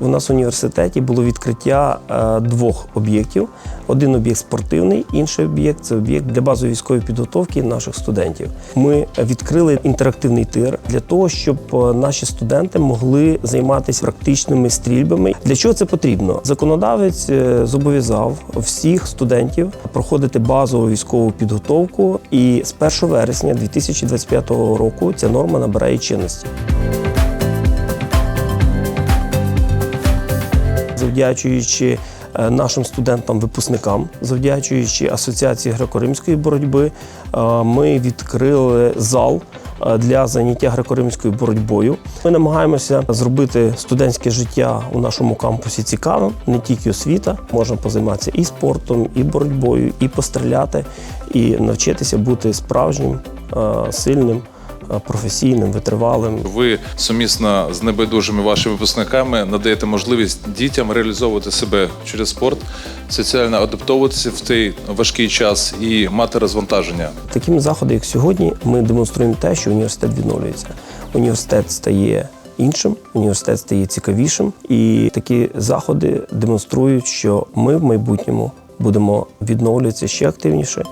нас в університеті було відкриття е, двох об'єктів. Один об'єкт спортивний, інший об'єкт це об'єкт для базової військової підготовки наших студентів. Ми відкрили інтерактивний тир для того, щоб е, наші студенти могли займатися практичними стрільбами. Для чого це потрібно? Законодавець е, зобов'язав всіх студентів проходити базову військову підготовку, і з 1 вересня 2025 року ця норма набирає чинності. Завдячуючи е, нашим студентам-випускникам, завдячуючи Асоціації греко-римської боротьби, е, ми відкрили зал е, для заняття греко-римською боротьбою. Ми намагаємося зробити студентське життя у нашому кампусі цікавим, не тільки освіта. Можна позайматися і спортом, і боротьбою, і постріляти, і навчитися бути справжнім, сильним, професійним, витривалим. Ви сумісно з небайдужими вашими випускниками надаєте можливість дітям реалізовувати себе через спорт, соціально адаптовуватися в цей важкий час і мати розвантаження. Такими заходами, як сьогодні, ми демонструємо те, що університет відновлюється. Університет стає іншим, університет стає цікавішим, і такі заходи демонструють, що ми в майбутньому будемо відновлюватися ще активніше.